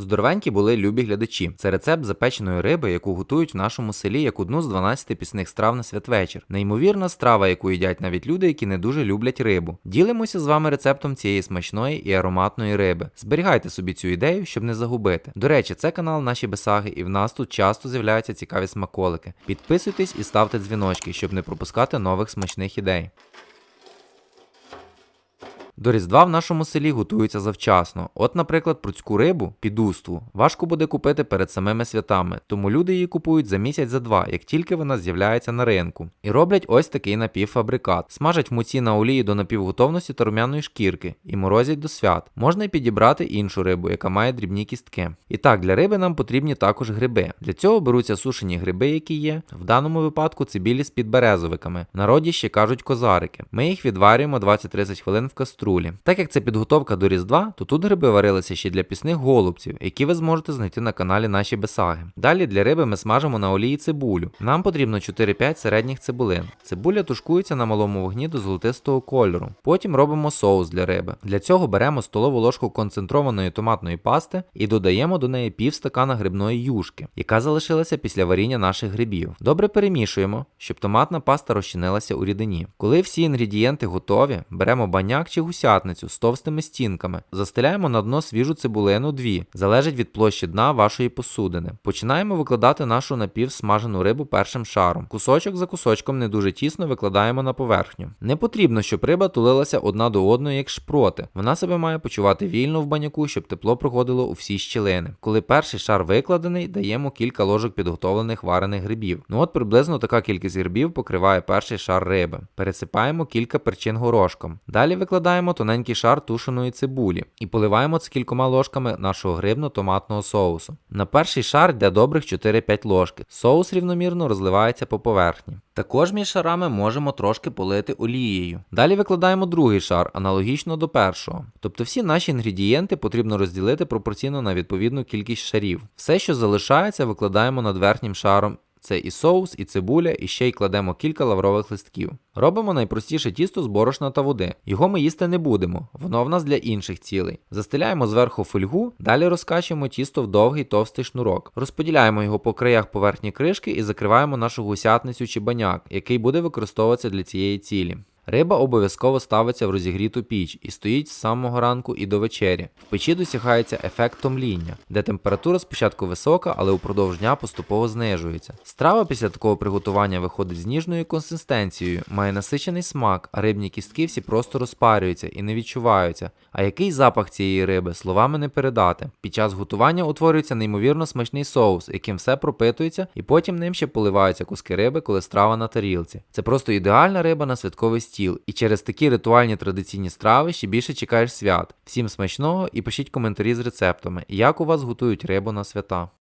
Здоровенькі були любі глядачі. Це рецепт запеченої риби, яку готують в нашому селі як одну з 12 пісних страв на святвечір. Неймовірна страва, яку їдять навіть люди, які не дуже люблять рибу. Ділимося з вами рецептом цієї смачної і ароматної риби. Зберігайте собі цю ідею, щоб не загубити. До речі, це канал Наші Бесаги, і в нас тут часто з'являються цікаві смаколики. Підписуйтесь і ставте дзвіночки, щоб не пропускати нових смачних ідей. До Різдва в нашому селі готуються завчасно. От, наприклад, пруцьку рибу підуству важко буде купити перед самими святами, тому люди її купують за місяць за два, як тільки вона з'являється на ринку. І роблять ось такий напівфабрикат. Смажать в муці на олії до напівготовності та рум'яної шкірки і морозять до свят. Можна й підібрати іншу рибу, яка має дрібні кістки. І так, для риби нам потрібні також гриби. Для цього беруться сушені гриби, які є. В даному випадку це білі з підберезовиками. В народі ще кажуть козарики. Ми їх відварюємо 20-30 хвилин в каструлі. Так як це підготовка до Різдва, то тут гриби варилися ще для пісних голубців, які ви зможете знайти на каналі Наші Бесаги. Далі для риби ми смажимо на олії цибулю. Нам потрібно 4-5 середніх цибулин. Цибуля тушкується на малому вогні до золотистого кольору. Потім робимо соус для риби. Для цього беремо столову ложку концентрованої томатної пасти і додаємо до неї пів стакана грибної юшки, яка залишилася після варіння наших грибів. Добре перемішуємо, щоб томатна паста розчинилася у рідині. Коли всі інгредієнти готові, беремо баняк чи гусятницю з товстими стінками, застеляємо на дно свіжу цибулину дві, залежить від площі дна вашої посудини. Починаємо викладати нашу напівсмажену рибу першим шаром. Кусочок за кусочком не дуже тісно викладаємо на поверхню. Не потрібно, щоб риба тулилася одна до одної, як шпроти. Вона себе має почувати вільно в баняку, щоб тепло проходило у всі щілини. Коли перший шар викладений, даємо кілька ложок підготовлених варених грибів. Ну от приблизно така кількість грибів покриває перший шар риби. Пересипаємо кілька перчин горошком. Далі викладаємо тоненький шар тушеної цибулі і поливаємо це кількома ложками нашого грибно-томатного соусу. На перший шар йде добрих 4-5 ложки. Соус рівномірно розливається по поверхні. Також між шарами можемо трошки полити олією. Далі викладаємо другий шар, аналогічно до першого. Тобто всі наші інгредієнти потрібно розділити пропорційно на відповідну кількість шарів. Все, що залишається, викладаємо над верхнім шаром. Це і соус, і цибуля, і ще й кладемо кілька лаврових листків. Робимо найпростіше тісто з борошна та води. Його ми їсти не будемо, воно в нас для інших цілей. Застеляємо зверху фольгу, далі розкачуємо тісто в довгий товстий шнурок. Розподіляємо його по краях поверхні кришки і закриваємо нашу гусятницю чи баняк, який буде використовуватися для цієї цілі. Риба обов'язково ставиться в розігріту піч і стоїть з самого ранку і до вечері. В печі досягається ефект томління, де температура спочатку висока, але упродовж дня поступово знижується. Страва після такого приготування виходить з ніжною консистенцією, має насичений смак, а рибні кістки всі просто розпарюються і не відчуваються. А який запах цієї риби словами не передати. Під час готування утворюється неймовірно смачний соус, яким все пропитується, і потім ним ще поливаються куски риби, коли страва на тарілці. Це просто ідеальна риба на святковий стіл стіл, і через такі ритуальні традиційні страви ще більше чекаєш свят. Всім смачного і пишіть коментарі з рецептами, як у вас готують рибу на свята.